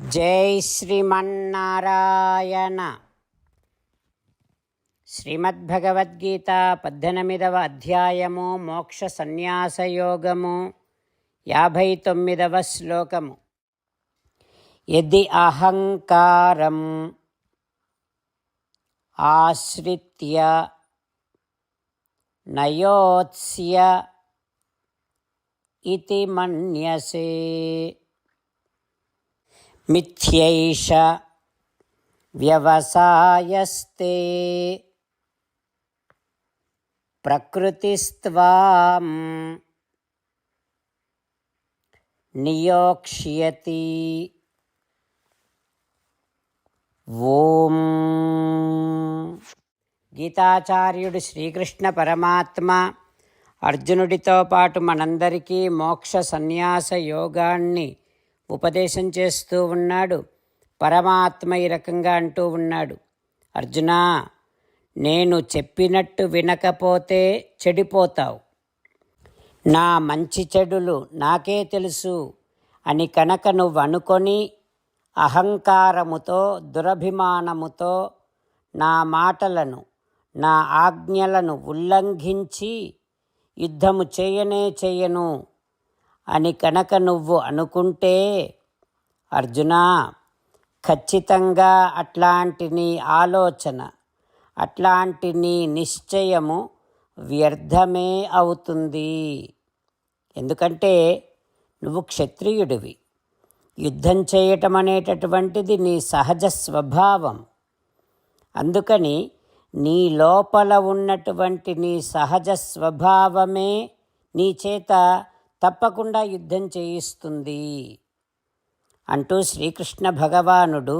జై శ్రీమన్నారాయణ. శ్రీమద్భగవద్గీత పద్దెనిమిదవ అధ్యాయము మోక్ష సన్యాసయోగము యాభై తొమ్మిదవ శ్లోకము. ఎది అహంకారం ఆశ్రిత్య నయోత్స్య ఇతి మన్యసే. మిథ్యైష వ్యవసాయస్తే ప్రకృతిస్త్వాం నియోక్ష్యతి ఓం గీతాచార్యుడు శ్రీకృష్ణ పరమాత్మ అర్జునుడితో పాటు మనందరికీ మోక్ష సన్యాస యోగాన్ని ఉపదేశం చేస్తూ ఉన్నాడు. పరమాత్మ ఈ రకంగా అంటూ ఉన్నాడు. అర్జునా నేను చెప్పినట్టు వినకపోతే చెడిపోతావు. నా మంచి చెడులు నాకే తెలుసు అని కనుక నువ్వు అనుకొని అహంకారముతో దురభిమానముతో నా మాటలను నా ఆజ్ఞలను ఉల్లంఘించి యుద్ధము చేయనే చేయను. అని కనుక నువ్వు అనుకుంటే అర్జున ఖచ్చితంగా అట్లాంటి నీ ఆలోచన అట్లాంటి నీ నిశ్చయము వ్యర్థమే అవుతుంది. ఎందుకంటే నువ్వు క్షత్రియుడివి. యుద్ధం చేయటం అనేటటువంటిది నీ సహజ స్వభావం. అందుకని నీ లోపల ఉన్నటువంటి నీ సహజ స్వభావమే నీ చేత తప్పకుండా యుద్ధం చేయిస్తుంది. అంటూ శ్రీకృష్ణ భగవానుడు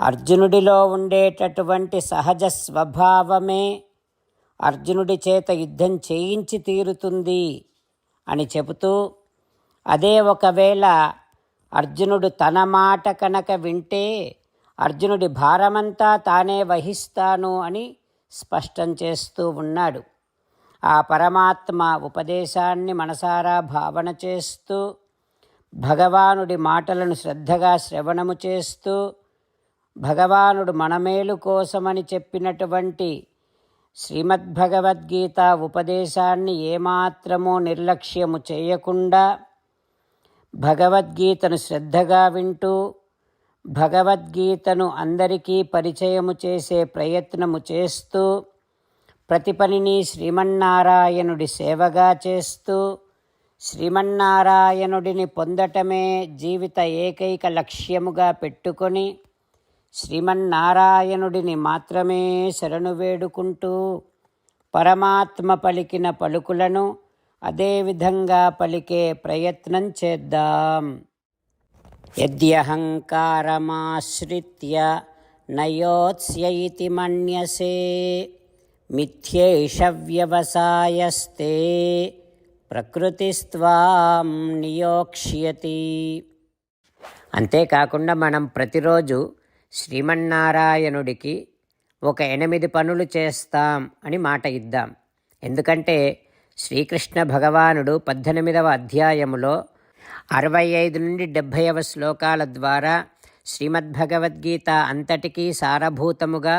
అర్జునుడిలో ఉండేటటువంటి సహజ స్వభావమే అర్జునుడి చేత యుద్ధం చేయించి తీరుతుంది అని చెబుతూ అదే ఒకవేళ అర్జునుడు తన మాట కనుక వింటే అర్జునుడి భారమంతా తానే వహిస్తాను అని స్పష్టం చేస్తూ ఉన్నాడు. ఆ పరమాత్మ ఉపదేశాన్ని మనసారా భావన చేస్తూ భగవానుడి మాటలను శ్రద్ధగా శ్రవణము చేస్తూ భగవానుడు మనమేలు కోసమని చెప్పినటువంటి శ్రీమద్భగవద్గీత ఉపదేశాన్ని ఏమాత్రమూ నిర్లక్ష్యము చేయకుండా భగవద్గీతను శ్రద్ధగా వింటూ భగవద్గీతను అందరికీ పరిచయము చేసే ప్రయత్నము చేస్తూ ప్రతి పనిని శ్రీమన్నారాయణుడి సేవగా చేస్తూ శ్రీమన్నారాయణుడిని పొందటమే జీవిత ఏకైక లక్ష్యముగా పెట్టుకొని శ్రీమన్నారాయణుడిని మాత్రమే శరణు వేడుకుంటూ పరమాత్మ పలికిన పలుకులను అదేవిధంగా పలికే ప్రయత్నం చేద్దాం. యద్యహంకారమాశ్రిత్య నయోత్స్య మన్యసే. మిథ్యేష వ్యవసాయస్తే ప్రకృతిస్వాం నియోక్ష్యతి అంతేకాకుండా మనం ప్రతిరోజు శ్రీమన్నారాయణుడికి ఒక ఎనిమిది పనులు చేస్తాం అని మాట ఇద్దాం. ఎందుకంటే శ్రీకృష్ణ భగవానుడు పద్దెనిమిదవ అధ్యాయములో అరవై ఐదు నుండి డెబ్భైవ శ్లోకాల ద్వారా శ్రీమద్భగవద్గీత అంతటికీ సారభూతముగా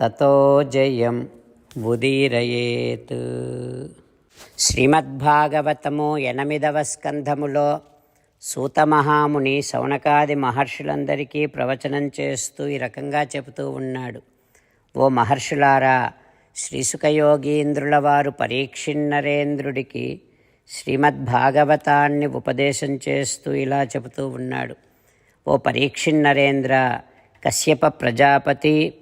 తతో జయం ఉదీరయేత్ శ్రీమద్భాగవతము ఎనిమిదవ స్కంధములో సూతమహాముని శౌనకాది మహర్షులందరికీ ప్రవచనం చేస్తూ ఈ రకంగా చెబుతూ ఉన్నాడు. ఓ మహర్షులారా శ్రీసుఖయోగీంద్రుల వారు పరీక్షిన్నరేంద్రుడికి శ్రీమద్భాగవతాన్ని ఉపదేశం చేస్తూ ఇలా చెబుతూ ఉన్నాడు. ఓ పరీక్షిన్నరేంద్ర కశ్యప ప్రజాపతి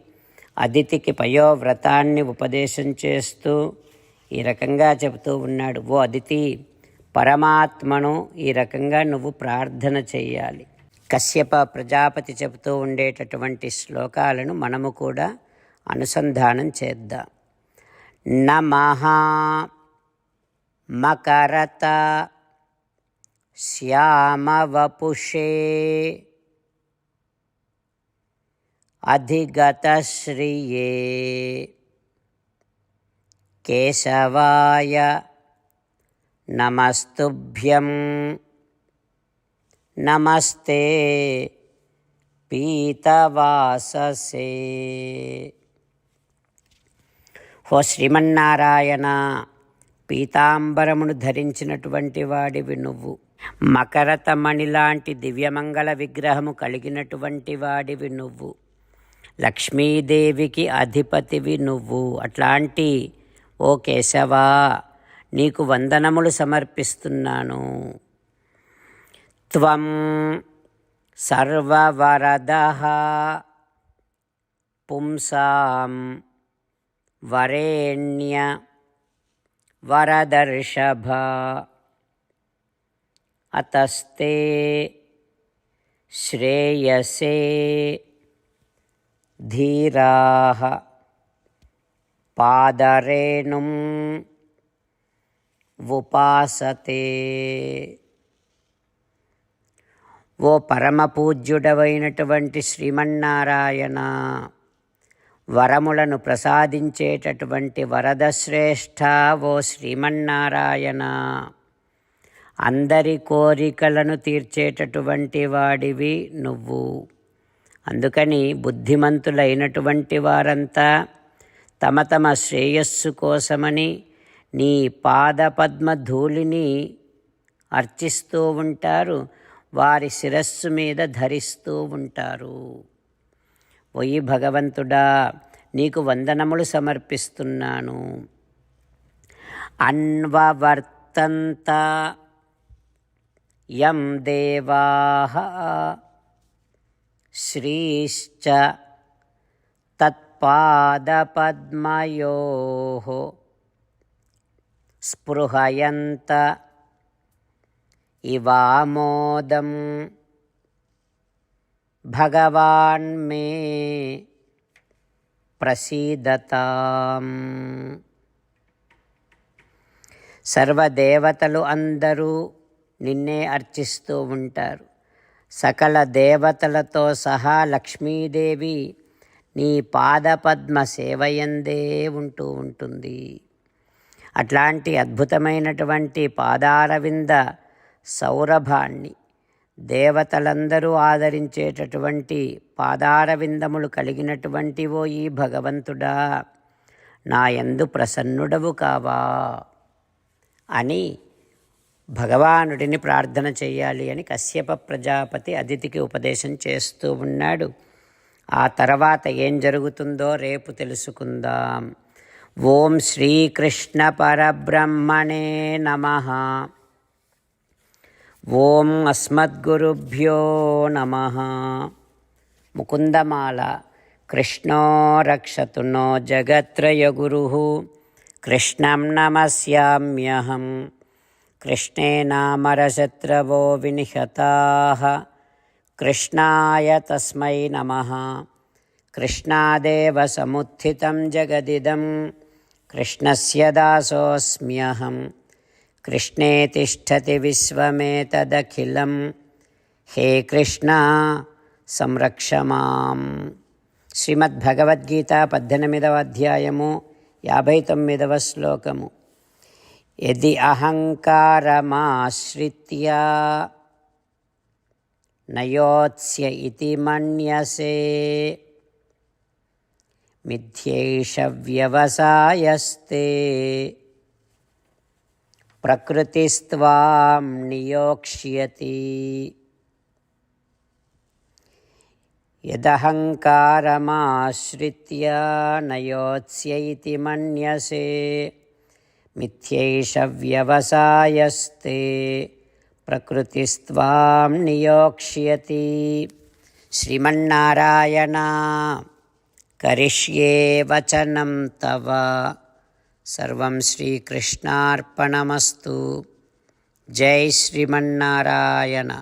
అదితికి పయోవ్రతాన్ని ఉపదేశం చేస్తూ ఈ రకంగా చెబుతూ ఉన్నాడు. ఓ అదితి పరమాత్మను ఈ రకంగా నువ్వు ప్రార్థన చేయాలి కశ్యప ప్రజాపతి చెబుతూ ఉండేటటువంటి శ్లోకాలను మనము కూడా అనుసంధానం చేద్దాం. నమః మకరత శ్యామవపుషే అధిగతశ్రియే కేశవాయ నమస్తుభ్యం నమస్తే పీతవాససే హో శ్రీమన్నారాయణ పీతాంబరమును ధరించినటువంటి వాడివి నువ్వు. మకరతమణి లాంటి దివ్యమంగళ విగ్రహము కలిగినటువంటి వాడివి నువ్వు. లక్ష్మీదేవికి అధిపతివి నువ్వు. అట్లాంటి ఓ కేశవా నీకు వందనములు సమర్పిస్తున్నాను. త్వం సర్వవరద పుంసాం వరేణ్య వరదర్షభ. అతస్తే శ్రేయసే ధీరాహ పాదరేణుం ఉపాసతే. ఓ పరమపూజ్యుడవైనటువంటి శ్రీమన్నారాయణ వరములను ప్రసాదించేటటువంటి వరదశ్రేష్ఠ ఓ శ్రీమన్నారాయణ. అందరి కోరికలను తీర్చేటటువంటి వాడివి నువ్వు. అందుకని బుద్ధిమంతులైనటువంటి వారంతా తమ తమ శ్రేయస్సు కోసమని నీ పాదపద్మ ధూళిని అర్చిస్తూ ఉంటారు. వారి శిరస్సు మీద ధరిస్తూ ఉంటారు. ఒయి భగవంతుడా నీకు వందనములు సమర్పిస్తున్నాను. అన్వవర్తంత యం దేవా శ్రీశ్చ తత్పాదపద్మయో స్పృహయంత ఇవామోదం భగవాన్ మే ప్రసీదతాం. సర్వదేవతలు అందరూ నిన్నే అర్చిస్తూ ఉంటారు. సకల దేవతలతో సహా లక్ష్మీదేవి నీ పాదపద్మ సేవయందే ఉంటూ ఉంటుంది. అట్లాంటి అద్భుతమైనటువంటి పాదారవింద సౌరభాన్ని దేవతలందరూ ఆదరించేటటువంటి పాదారవిందములు కలిగినటువంటి ఓ ఈ భగవంతుడా నా ఎందు ప్రసన్నుడవు కావా అని భగవానుడిని ప్రార్థన చేయాలి అని కశ్యప ప్రజాపతి అతిథికి ఉపదేశం చేస్తూ ఉన్నాడు. ఆ తర్వాత ఏం జరుగుతుందో రేపు తెలుసుకుందాం. ఓం శ్రీకృష్ణ పరబ్రహ్మణే నమ. ఓం అస్మద్గురుభ్యో నమ. ముకుందమాల కృష్ణో రక్షతు నో జగత్రయగురు కృష్ణం నమస్యామ్యహం. కృష్ణే నామరశత్రవో వినిహతాः కృష్ణాయ తస్మై నమः కృష్ణాదేవ సముత్థితం జగదిదం కృష్ణస్య దాసోऽస్మ్యహం కృష్ణే తిష్టతి విశ్వమేతదఖిలం హే కృష్ణ సంరక్ష మాం శ్రీమద్భగవద్గీత పద్దెనిమిదవ అధ్యాయము యాభై తొమ్మిదవ శ్లోకము యది అహంకారమాశ్రిత్య నయోత్స్య ఇతి మన్యసే. మిథ్యేష వ్యవసాయస్తే. ప్రకృతిస్త్వాం నియోక్ష్యతి. యదహంకారమాశ్రిత్య నయోత్స్య ఇతి మన్యసే. మిథ్యైష వ్యవసాయస్తే ప్రకృతిస్వాం నియోక్ష్యతి శ్రీమన్నారాయణ కరిష్యే వచనం తవ సర్వం శ్రీకృష్ణార్పణమస్తు జై శ్రీమన్నారాయణ